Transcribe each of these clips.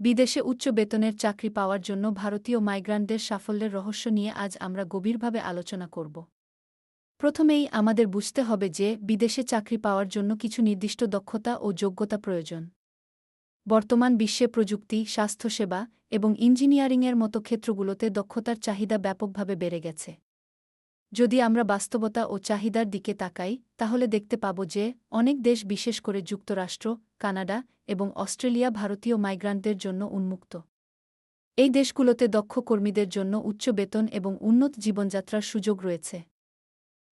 বিদেশে উচ্চ বেতনের চাকরি পাওয়ার জন্য ভারতীয় মাইগ্রান্টদের সাফল্যের রহস্য নিয়ে আজ আমরা গভীরভাবে আলোচনা করব। প্রথমেই আমাদের বুঝতে হবে যে বিদেশে চাকরি পাওয়ার জন্য কিছু নির্দিষ্ট দক্ষতা ও যোগ্যতা প্রয়োজন। বর্তমান বিশ্বে প্রযুক্তি, স্বাস্থ্যসেবা এবং ইঞ্জিনিয়ারিংয়ের মতো ক্ষেত্রগুলোতে দক্ষতার চাহিদা ব্যাপকভাবে বেড়ে গেছে। যদি আমরা বাস্তবতা ও চাহিদার দিকে তাকাই, তাহলে দেখতে পাব যে, অনেক দেশ বিশেষ করে যুক্তরাষ্ট্র, কানাডা এবং অস্ট্রেলিয়া ভারতীয় মাইগ্রান্টদের জন্য উন্মুক্ত। এই দেশগুলোতে দক্ষ কর্মীদের জন্য উচ্চ বেতন এবং উন্নত জীবনযাত্রার সুযোগ রয়েছে।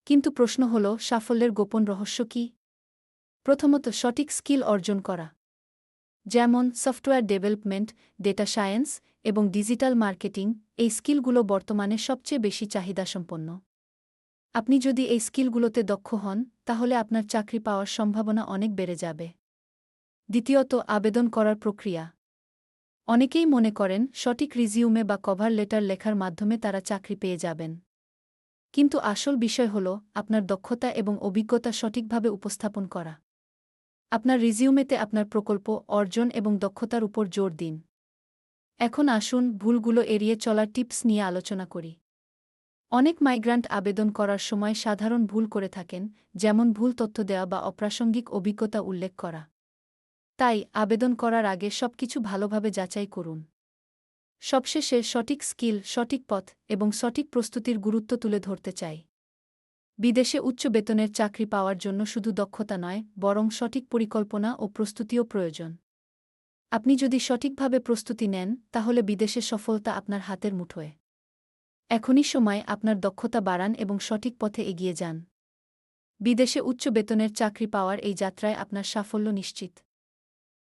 কিন্তু প্রশ্ন হল, সাফল্যের গোপন রহস্য কি? প্রথমত, সঠিক স্কিল অর্জন করা। যেমন, সফটওয়্যার ডেভেলপমেন্ট, ডেটা সায়েন্স এবং ডিজিটাল মার্কেটিং, এই স্কিলগুলো বর্তমানে সবচেয়ে বেশি চাহিদাসম্পন্ন। আপনি যদি এই স্কিলগুলোতে দক্ষ হন, তাহলে আপনার চাকরি পাওয়ার সম্ভাবনা অনেক বেড়ে যাবে। দ্বিতীয়ত, আবেদন করার প্রক্রিয়া। অনেকেই মনে করেন, সঠিক রিজিউমে বা কভার লেটার লেখার মাধ্যমে তারা চাকরি পেয়ে যাবেন। কিন্তু আসল বিষয় হল, আপনার দক্ষতা এবং অভিজ্ঞতা সঠিকভাবে উপস্থাপন করা। আপনার রিজিউমেতে আপনার প্রকল্প, অর্জন এবং দক্ষতার উপর জোর দিন। এখন আসুন, ভুলগুলো এড়িয়ে চলার টিপস নিয়ে আলোচনা করি। অনেক মাইগ্রান্ট আবেদন করার সময় সাধারণ ভুল করে থাকেন, যেমন ভুল তথ্য দেওয়া বা অপ্রাসঙ্গিক অভিজ্ঞতা উল্লেখ করা। তাই আবেদন করার আগে সবকিছু ভালোভাবে যাচাই করুন। সবশেষে সঠিক স্কিল, সঠিক পথ এবং সঠিক প্রস্তুতির গুরুত্ব তুলে ধরতে চাই। বিদেশে উচ্চ বেতনের চাকরি পাওয়ার জন্য শুধু দক্ষতা নয়, বরং সঠিক পরিকল্পনা ও প্রস্তুতিও প্রয়োজন। আপনি যদি সঠিকভাবে প্রস্তুতি নেন, তাহলে বিদেশে সফলতা আপনার হাতের মুঠোয়। এখনই সময় আপনার দক্ষতা বাড়ান এবং সঠিক পথে এগিয়ে যান। বিদেশে উচ্চ বেতনের চাকরি পাওয়ার এই যাত্রায় আপনার সাফল্য নিশ্চিত।